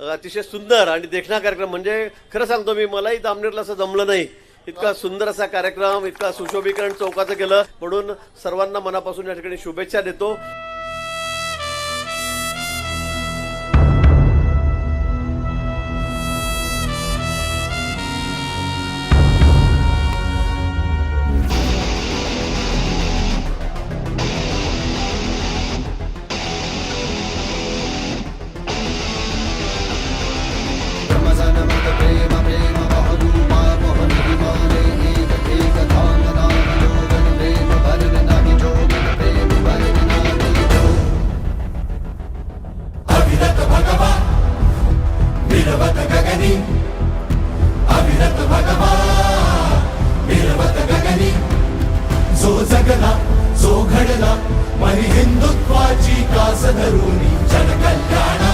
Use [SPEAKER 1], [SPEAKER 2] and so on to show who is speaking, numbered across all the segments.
[SPEAKER 1] अतिशय सुंदर आणि देखणा कार्यक्रम. म्हणजे खरं सांगतो मी मलाही दामनेरला असं जमलं नाही. इतका सुंदर असा कार्यक्रम इतका सुशोभीकरण चौकाचं केलं. म्हणून सर्वांना मनापासून या ठिकाणी शुभेच्छा देतो.
[SPEAKER 2] घडला जो घडला मनी हिंदुत्वाची कास धरून जनकल्याणा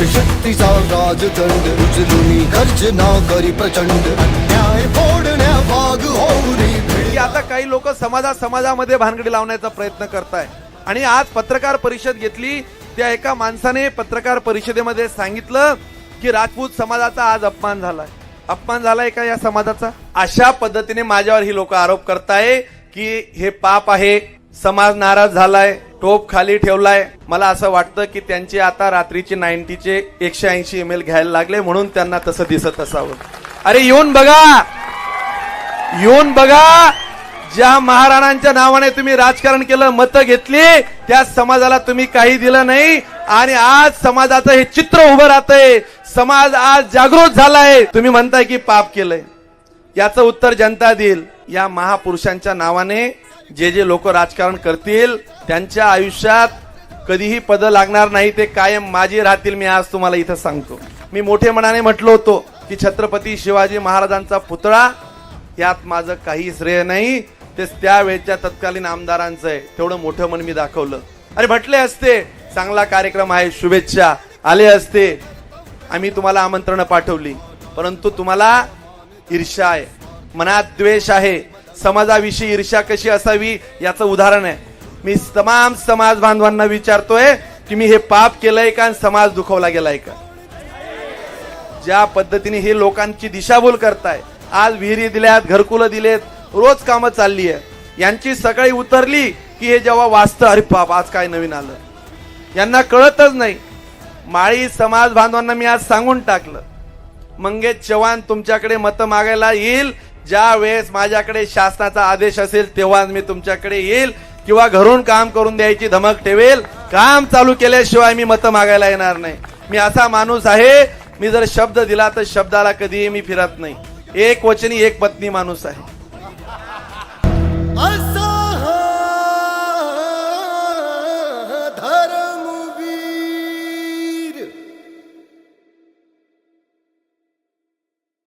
[SPEAKER 3] सामर्थ्य शक्तीचा राजदंड उचलून गर्जना करी प्रचंड. अन्याय फोडण्या भाग होऊनी
[SPEAKER 4] आता काही लोक समाजा समाजामध्ये भानगडी लावण्याचा प्रयत्न करताय. आणि आज पत्रकार परिषद घेतली त्या एका माणसाने पत्रकार परिषदेमध्ये सांगितलं की राजपूत समाजाचा आज अपमान झालाय. अपमान झालाय का या समाजाचा? अशा पद्धतीने माझ्यावर ही लोक आरोप करताय की हे पाप आहे समाज नाराज झालाय टोप खाली ठेवलाय. मला असं वाटतं की त्यांचे आता रात्रीचे नाईन्टीचे एकशे ऐंशी एम एल घ्यायला लागले म्हणून त्यांना तसं दिसत असावं. अरे येऊन बघा! येऊन बघा! ज्या महाराणांच्या नावाने तुम्ही राजकारण केलं मतं घेतली त्या समाजाला तुम्ही काही दिलं नाही. आणि आज समाजाचं हे चित्र उभं राहतंय. समाज आज जागृत झालाय. तुम्ही म्हणताय की पाप केलंय. याचं उत्तर जनता देईल. या महापुरुषांच्या नावाने जे जे लोक राजकारण करतील त्यांच्या आयुष्यात कधीही पद लागणार नाही ते कायम माझी राहतील मी आज तुम्हाला इथं सांगतो. मी मोठे मनाने म्हटलो होतो की छत्रपती शिवाजी महाराजांचा पुतळा यात माझं काही श्रेय नाही ते त्यावेळच्या तत्कालीन आमदारांचं आहे तेवढं मोठं मन मी दाखवलं. अरे म्हटले असते चांगला कार्यक्रम आहे शुभेच्छा. आले असते आम्ही तुम्हाला आमंत्रण पाठवली. परंतु तुम्हाला ईर्ष्या आहे मनात द्वेष आहे समाजाविषयी ईर्ष्या कशी असावी याचं उदाहरण आहे. मी तमाम समाज बांधवांना विचारतोय की मी हे पाप केलंय का आणि समाज दुखवला गेलाय का? ज्या पद्धतीने हे लोकांची दिशाभूल करताय आज विहिरी दिल्यात घरकुलं दिलेत रोज कामं चालली आहे यांची सकाळी उतरली की हे जेव्हा वाचतं अरे बाप आज काय नवीन आलं? यांना कळतच नाही. माळी समाज बांधवांना मी आज सांगून टाकलं. मंगेश चव्हाण तुमच्याकडे मतं मागायला येईल ज्या वेळेस माझ्याकडे शासनाचा आदेश असेल तेव्हा मी तुमच्याकडे येईल किंवा घरून काम करून द्यायची धमक ठेवेल. काम चालू केल्याशिवाय मी मतं मागायला येणार नाही. मी असा माणूस आहे मी जर शब्द दिला तर शब्दाला कधीही मी फिरत नाही. एक वचनी एक पत्नी माणूस आहे.